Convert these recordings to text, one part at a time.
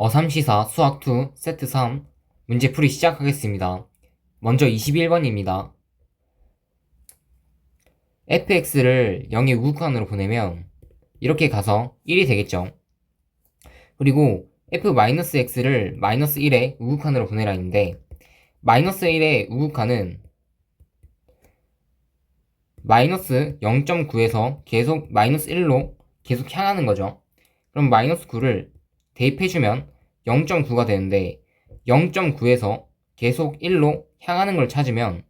어삼시사 수학2 세트 3 문제풀이 시작하겠습니다. 먼저 21번입니다. fx를 0의 우극한으로 보내면 이렇게 가서 1이 되겠죠. 그리고 f-x를 마이너스 1의 우극한으로 보내라 했는데 마이너스 1의 우극한은 마이너스 0.9에서 계속 마이너스 1로 계속 향하는 거죠. 그럼 마이너스 9를 대입해주면 0.9가 되는데 0.9에서 계속 1로 향하는 걸 찾으면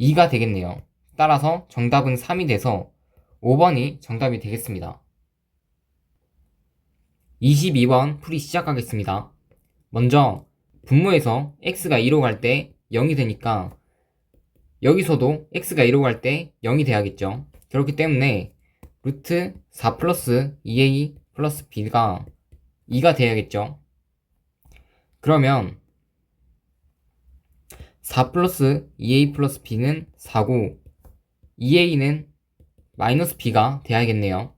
2가 되겠네요. 따라서 정답은 3이 돼서 5번이 정답이 되겠습니다. 22번 풀이 시작하겠습니다. 먼저 분모에서 x가 2로 갈 때 0이 되니까 여기서도 x가 2로 갈 때 0이 돼야겠죠. 그렇기 때문에 루트 4 플러스 2a 플러스 b가 2가 돼야겠죠. 그러면 4 플러스 2a 플러스 b는 4고 2a는 마이너스 b가 돼야겠네요.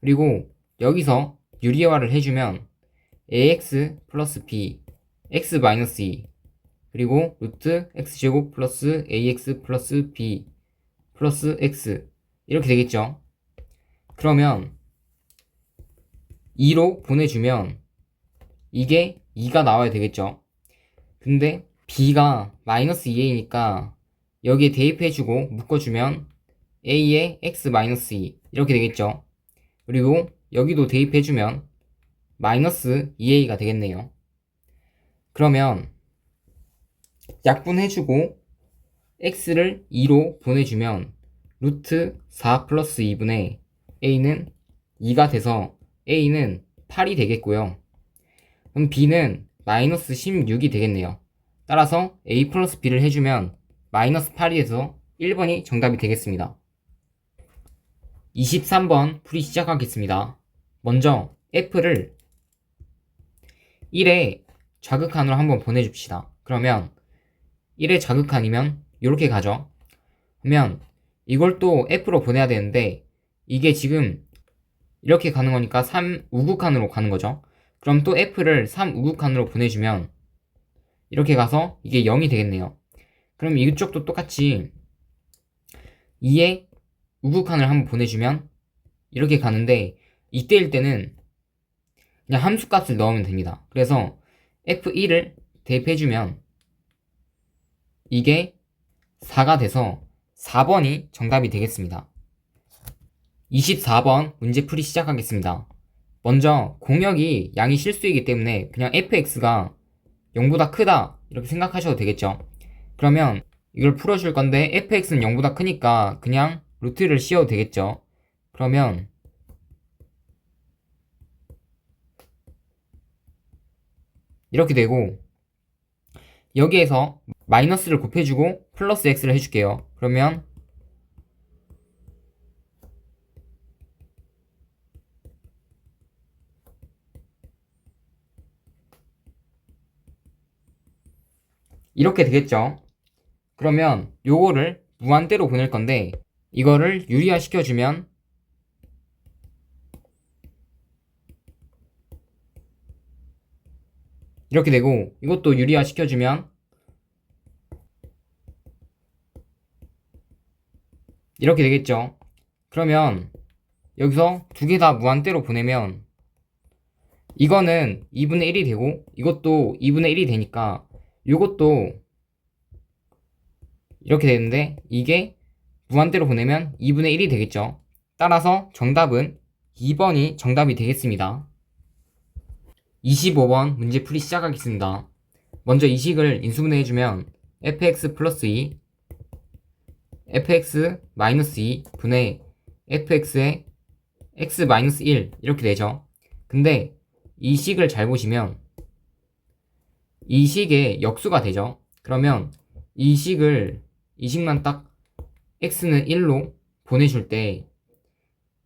그리고 여기서 유리화를 해주면 ax 플러스 b x 마이너스 2 그리고 루트 x제곱 플러스 ax 플러스 b 플러스 x 이렇게 되겠죠. 그러면 2로 보내주면 이게 2가 나와야 되겠죠. 근데 b가 마이너스 2a니까 여기에 대입해주고 묶어주면 a의 x 마이너스 2 이렇게 되겠죠. 그리고 여기도 대입해주면 마이너스 2a가 되겠네요. 그러면 약분해주고 x를 2로 보내주면 루트 4 플러스 2분의 a는 2가 돼서 a는 8이 되겠고요. 그럼 b는 마이너스 16이 되겠네요. 따라서 a 플러스 b를 해주면 마이너스 8이 돼서 1번이 정답이 되겠습니다. 23번 풀이 시작하겠습니다. 먼저 f를 1의 자극한으로 한번 보내줍시다. 그러면 1의 자극한이면 이렇게 가죠. 그러면 이걸 또 f로 보내야 되는데 이게 지금 이렇게 가는 거니까 3 우극한으로 가는 거죠. 그럼 또 f를 3 우극한으로 보내주면 이렇게 가서 이게 0이 되겠네요. 그럼 이쪽도 똑같이 2의 우극한을 한번 보내주면 이렇게 가는데 이때일 때는 그냥 함수값을 넣으면 됩니다. 그래서 f1을 대입해주면 이게 4가 돼서 4번이 정답이 되겠습니다. 24번 문제 풀이 시작하겠습니다. 먼저 공역이 양이 실수이기 때문에 그냥 fx가 0보다 크다 이렇게 생각하셔도 되겠죠. 그러면 이걸 풀어줄 건데 fx는 0보다 크니까 그냥 루트를 씌워도 되겠죠. 그러면 이렇게 되고 여기에서 마이너스를 곱해주고 플러스 x를 해줄게요. 그러면 이렇게 되겠죠. 그러면 요거를 무한대로 보낼 건데 이거를 유리화 시켜주면 이렇게 되고 이것도 유리화 시켜주면 이렇게 되겠죠. 그러면 여기서 두 개 다 무한대로 보내면 이거는 2분의 1이 되고 이것도 2분의 1이 되니까 이것도 이렇게 되는데 이게 무한대로 보내면 2분의 1이 되겠죠. 따라서 정답은 2번이 정답이 되겠습니다. 25번 문제 풀이 시작하겠습니다. 먼저 이 식을 인수분해 해주면 fx 플러스 2 fx 마이너스 2 분의 fx의 x 마이너스 1 이렇게 되죠. 근데 이 식을 잘 보시면 이 식의 역수가 되죠. 그러면 이 식을 이 식만 딱 x는 1로 보내줄 때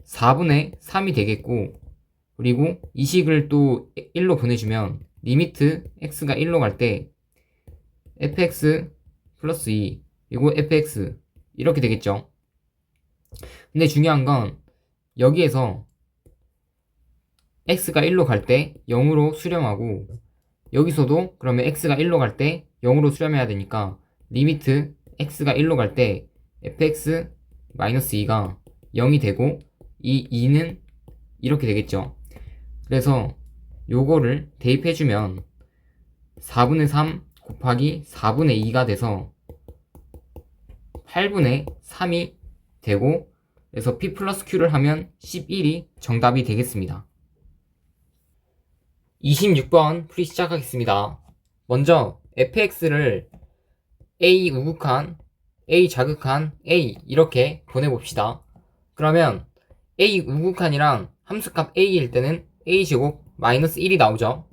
4분의 3이 되겠고 그리고 이 식을 또 1로 보내주면 리미트 x가 1로 갈 때 fx 플러스 2 그리고 fx 이렇게 되겠죠. 근데 중요한 건 여기에서 x가 1로 갈 때 0으로 수렴하고 여기서도 그러면 x가 1로 갈 때 0으로 수렴해야 되니까 리미트 x가 1로 갈 때 fx 2가 0이 되고 이 2는 이렇게 되겠죠. 그래서 요거를 대입해주면 4분의 3 곱하기 4분의 2가 돼서 8분의 3이 되고 그래서 P 플러스 Q를 하면 11이 정답이 되겠습니다. 26번 풀이 시작하겠습니다. 먼저 fx를 a 우극한, a 자극한, a 이렇게 보내봅시다. 그러면 a 우극한이랑 함수값 a일 때는 a제곱 마이너스 1이 나오죠.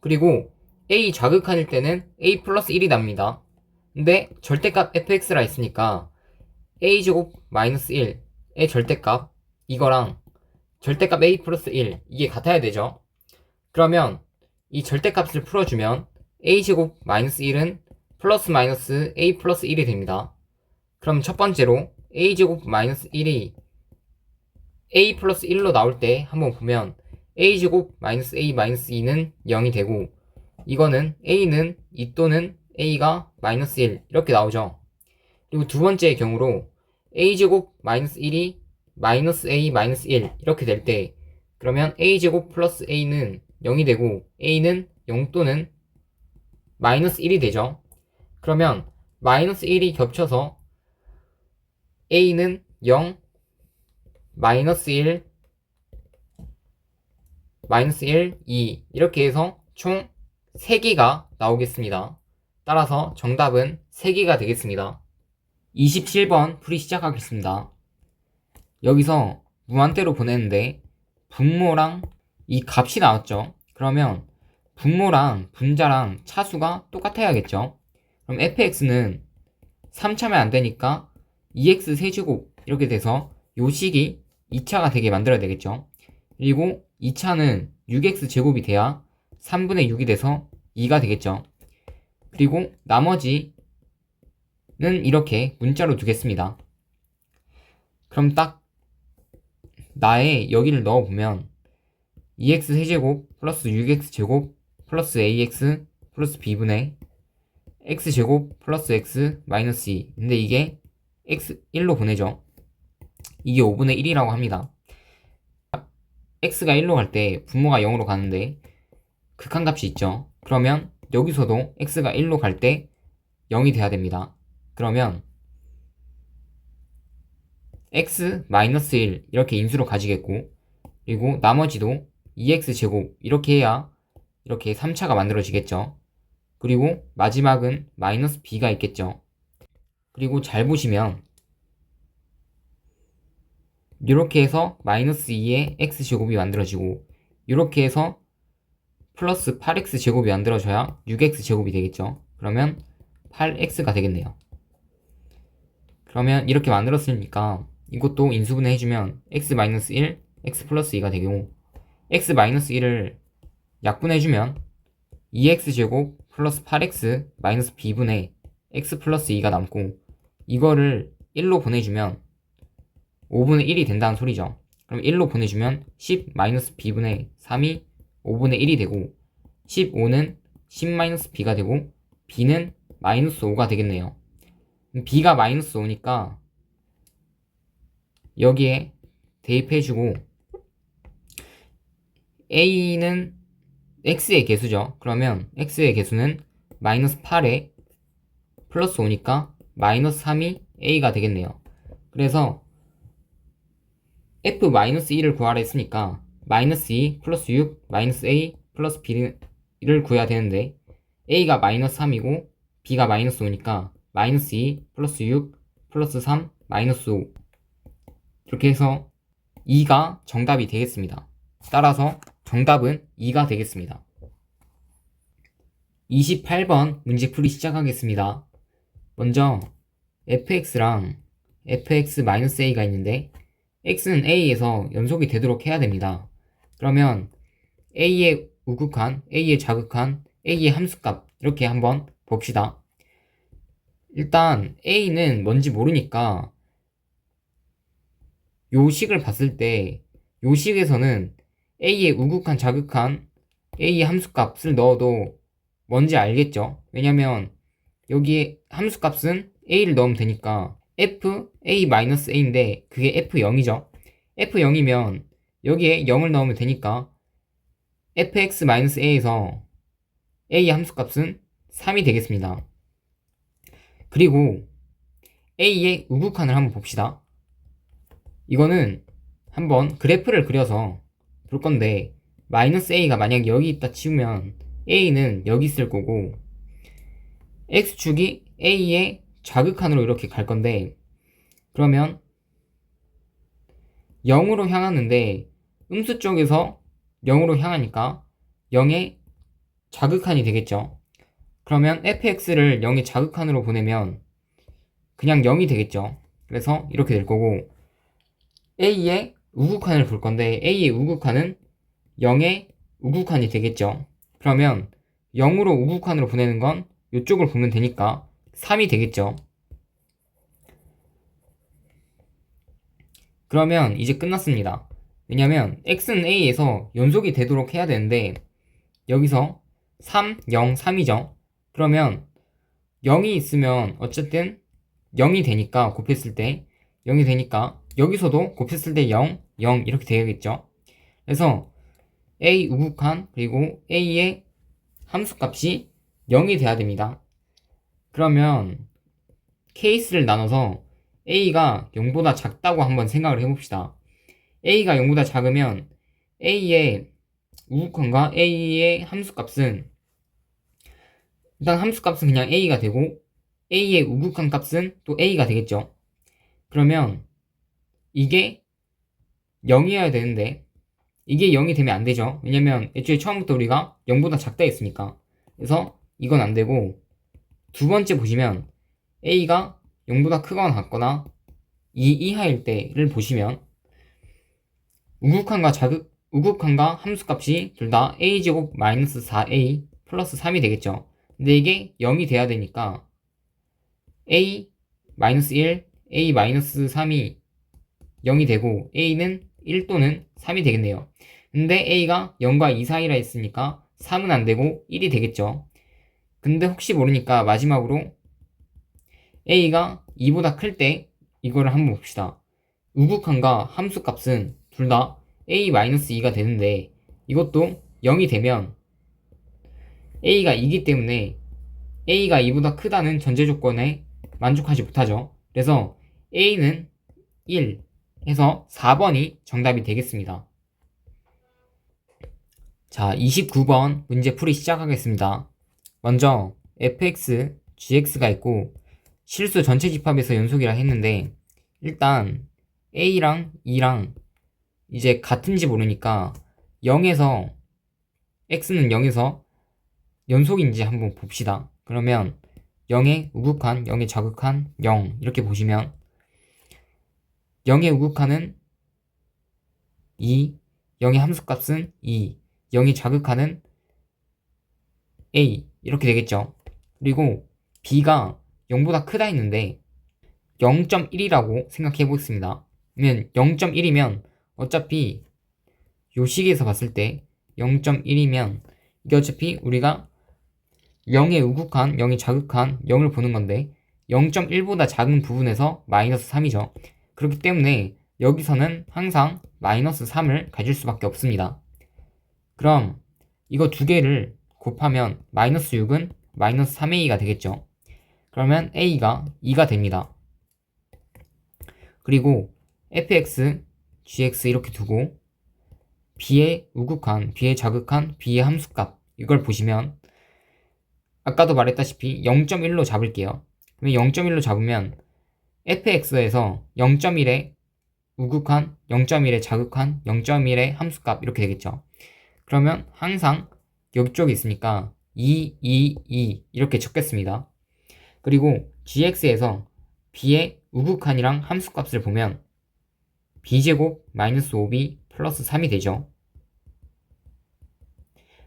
그리고 a 좌극한일 때는 a 플러스 1이 납니다. 근데 절대값 fx라 했으니까 a제곱 마이너스 1의 절대값 이거랑 절대값 a 플러스 1 이게 같아야 되죠. 그러면 이 절대값을 풀어주면 a제곱 마이너스 1은 플러스 마이너스 a 플러스 1이 됩니다. 그럼 첫 번째로 a제곱 마이너스 1이 a 플러스 1로 나올 때 한번 보면 a제곱 마이너스 a 마이너스 2는 0이 되고 이거는 a는 2 또는 a가 마이너스 1 이렇게 나오죠. 그리고 두 번째의 경우로 a제곱 마이너스 1이 마이너스 a 마이너스 1 이렇게 될 때 그러면 a제곱 플러스 a는 0이 되고 a는 0 또는 마이너스 1이 되죠. 그러면 마이너스 1이 겹쳐서 a는 0, 마이너스 1, 마이너스 1, 2 이렇게 해서 총 3개가 나오겠습니다. 따라서 정답은 3개가 되겠습니다. 27번 풀이 시작하겠습니다. 여기서 무한대로 보냈는데 분모랑 이 값이 나왔죠. 그러면 분모랑 분자랑 차수가 똑같아야겠죠. 그럼 fx는 3차면 안 되니까 2x 세제곱 이렇게 돼서 요 식이 2차가 되게 만들어야 되겠죠. 그리고 2차는 6x 제곱이 돼야 3분의 6이 돼서 2가 되겠죠. 그리고 나머지는 이렇게 문자로 두겠습니다. 그럼 딱 나의 여기를 넣어보면 2x 세제곱 플러스 6x 제곱 플러스 ax 플러스 b분의 x제곱 플러스 x 마이너스 2 근데 이게 x 1로 보내죠. 이게 5분의 1이라고 합니다. x가 1로 갈 때 분모가 0으로 가는데 극한값이 있죠. 그러면 여기서도 x가 1로 갈 때 0이 돼야 됩니다. 그러면 x 마이너스 1 이렇게 인수로 가지겠고 그리고 나머지도 2x 제곱 이렇게 해야 이렇게 3차가 만들어지겠죠. 그리고 마지막은 마이너스 b가 있겠죠. 그리고 잘 보시면 이렇게 해서 마이너스 2의 x제곱이 만들어지고 이렇게 해서 플러스 8x제곱이 만들어져야 6x제곱이 되겠죠. 그러면 8x가 되겠네요. 그러면 이렇게 만들었으니까 이것도 인수분해 해주면 x-1, x 플러스 2가 되고 x-1을 약분해주면 2x제곱 플러스 8x 마이너스 b분의 x 플러스 2가 남고 이거를 1로 보내주면 5분의 1이 된다는 소리죠. 그럼 1로 보내주면 10 마이너스 b분의 3이 5분의 1이 되고 15는 10 마이너스 b가 되고 b는 마이너스 5가 되겠네요. b가 마이너스 5니까 여기에 대입해주고 a는 x의 개수죠. 그러면 x의 개수는 마이너스 8에 플러스 5니까 마이너스 3이 a가 되겠네요. 그래서 f 마이너스 2를 구하라 했으니까 마이너스 2 플러스 6 마이너스 a 플러스 b를 구해야 되는데 a가 마이너스 3이고 b가 마이너스 5니까 마이너스 2 플러스 6 플러스 3 마이너스 5 이렇게 해서 2가 정답이 되겠습니다. 따라서 정답은 2가 되겠습니다. 28번 문제 풀이 시작하겠습니다. 먼저 fx랑 fx-a가 있는데 x는 a에서 연속이 되도록 해야 됩니다. 그러면 a의 우극한, a의 자극한, a의 함수값 이렇게 한번 봅시다. 일단 a는 뭔지 모르니까 요 식을 봤을 때 요 식에서는 a의 우극한 자극한 a 함수값을 넣어도 뭔지 알겠죠? 왜냐면 여기에 함수값은 a를 넣으면 되니까 f a-a인데 그게 f0이죠. f0이면 여기에 0을 넣으면 되니까 fx-a에서 a 함수값은 3이 되겠습니다. 그리고 a의 우극한을 한번 봅시다. 이거는 한번 그래프를 그려서 볼 건데 마이너스 a가 만약 여기 있다 치우면 a는 여기 있을 거고 x축이 a의 자극한으로 이렇게 갈 건데 그러면 0으로 향하는데 음수 쪽에서 0으로 향하니까 0의 자극한이 되겠죠. 그러면 fx를 0의 자극한으로 보내면 그냥 0이 되겠죠. 그래서 이렇게 될 거고 a의 우극한을 볼 건데 a의 우극한은 0의 우극한이 되겠죠. 그러면 0으로 우극한으로 보내는 건 이쪽을 보면 되니까 3이 되겠죠. 그러면 이제 끝났습니다. 왜냐면 x는 a에서 연속이 되도록 해야 되는데 여기서 3, 0, 3이죠. 그러면 0이 있으면 어쨌든 0이 되니까 곱했을 때 0이 되니까 여기서도 곱했을 때 0, 0 이렇게 되겠죠. 그래서 a 우극한 그리고 a의 함수값이 0이 돼야 됩니다. 그러면 케이스를 나눠서 a가 0보다 작다고 한번 생각을 해봅시다. a가 0보다 작으면 a의 우극한과 a의 함수값은 일단 함수값은 그냥 a가 되고 a의 우극한 값은 또 a가 되겠죠. 그러면 이게 0이어야 되는데 이게 0이 되면 안 되죠. 왜냐면 애초에 처음부터 우리가 0보다 작다 했으니까. 그래서 이건 안 되고 두 번째 보시면 a가 0보다 크거나 같거나 2 이하일 때를 보시면 우극한과 자극 우극한과 함수값이 둘 다 a제곱 마이너스 4a 플러스 3이 되겠죠. 근데 이게 0이 돼야 되니까 a 마이너스 1, a 마이너스 3이 0이 되고 a는 1 또는 3이 되겠네요. 근데 a가 0과 2 사이라 했으니까 3은 안 되고 1이 되겠죠. 근데 혹시 모르니까 마지막으로 a가 2보다 클 때 이거를 한번 봅시다. 우극한과 함수 값은 둘 다 a-2가 되는데 이것도 0이 되면 a가 2기 때문에 a가 2보다 크다는 전제 조건에 만족하지 못하죠. 그래서 a는 1 해서 4번이 정답이 되겠습니다. 자, 29번 문제 풀이 시작하겠습니다. 먼저 fx, gx가 있고 실수 전체 집합에서 연속이라 했는데 일단 a랑 2랑 이제 같은지 모르니까 0에서 x는 0에서 연속인지 한번 봅시다. 그러면 0의 우극한, 0의 자극한, 0 이렇게 보시면 0의 우극한은 2, 0의 함수값은 2, 0의 자극한은 a 이렇게 되겠죠. 그리고 b가 0보다 크다 했는데 0.1이라고 생각해 보겠습니다. 그러면 0.1이면 어차피 요 식에서 봤을 때 0.1이면 이게 어차피 우리가 0의 우극한, 0의 자극한 0을 보는 건데 0.1보다 작은 부분에서 마이너스 3이죠. 그렇기 때문에 여기서는 항상 마이너스 3을 가질 수밖에 없습니다. 그럼 이거 두 개를 곱하면 마이너스 6은 마이너스 3a가 되겠죠. 그러면 a가 2가 됩니다. 그리고 fx, gx 이렇게 두고 b의 우극한, b의 자극한, b의 함수값 이걸 보시면 아까도 말했다시피 0.1로 잡을게요. 그러면 0.1로 잡으면 fx에서 0.1의 우극한, 0.1의 자극한, 0.1의 함수값 이렇게 되겠죠. 그러면 항상 여기 쪽에 있으니까 2, 2, 2 이렇게 적겠습니다. 그리고 gx에서 b의 우극한이랑 함수값을 보면 b제곱 마이너스 5b 플러스 3이 되죠.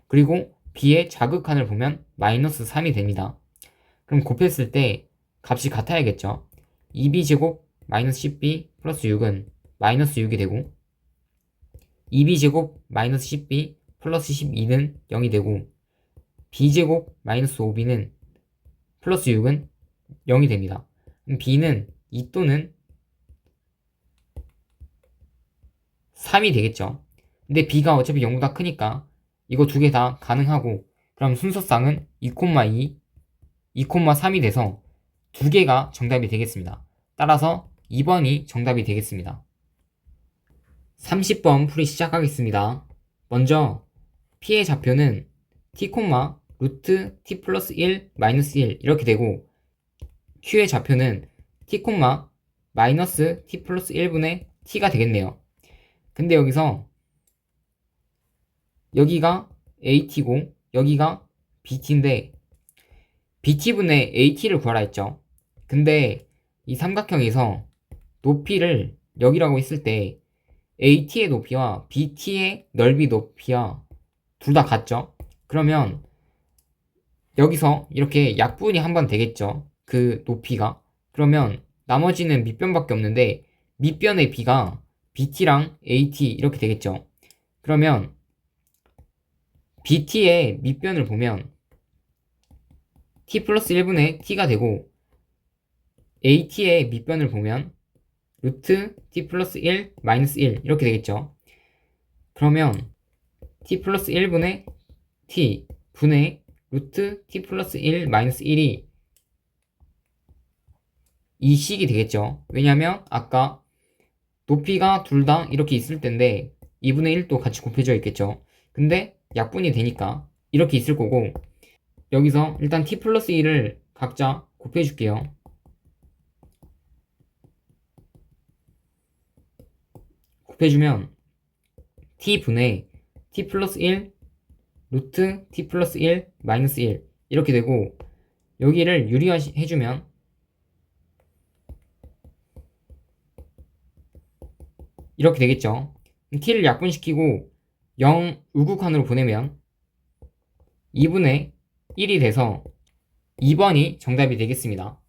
그리고 b의 자극한을 보면 마이너스 3이 됩니다. 그럼 곱했을 때 값이 같아야겠죠. 2b제곱 마이너스 10b 플러스 6은 마이너스 6이 되고 2b제곱 마이너스 10b 플러스 12는 0이 되고 b제곱 마이너스 5b는 플러스 6은 0이 됩니다. b는 2 또는 3이 되겠죠. 근데 b가 어차피 0보다 크니까 이거 두 개 다 가능하고 그럼 순서상은 2,2, 2,3이 돼서 두 개가 정답이 되겠습니다. 따라서 2번이 정답이 되겠습니다. 30번 풀이 시작하겠습니다. 먼저 p의 좌표는 t, 루트 t 플러스 1 마이너스 1 이렇게 되고 q의 좌표는 t, 마이너스 t 플러스 1분의 t가 되겠네요. 근데 여기서 여기가 at고 여기가 bt인데 bt분의 at를 구하라 했죠. 근데 이 삼각형에서 높이를 여기라고 했을 때 at의 높이와 bt의 넓이 높이와 둘 다 같죠? 그러면 여기서 이렇게 약분이 한 번 되겠죠? 그 높이가. 그러면 나머지는 밑변밖에 없는데 밑변의 b가 bt랑 at 이렇게 되겠죠? 그러면 bt의 밑변을 보면 t 플러스 1분의 t가 되고 at의 밑변을 보면 루트 t 플러스 1 마이너스 1 이렇게 되겠죠. 그러면 t 플러스 1분의 t 분의 루트 t 플러스 1 마이너스 1이 이 식이 되겠죠. 왜냐면 아까 높이가 둘 다 이렇게 있을 텐데 2분의 1도 같이 곱해져 있겠죠. 근데 약분이 되니까 이렇게 있을 거고 여기서 일단 t 플러스 1을 각자 곱해 줄게요. 곱해주면 t분의 t 플러스 1 루트 t 플러스 1 마이너스 1 이렇게 되고 여기를 유리화해주면 이렇게 되겠죠. t를 약분시키고 0 우극한으로 보내면 2분의 1이 돼서 2번이 정답이 되겠습니다.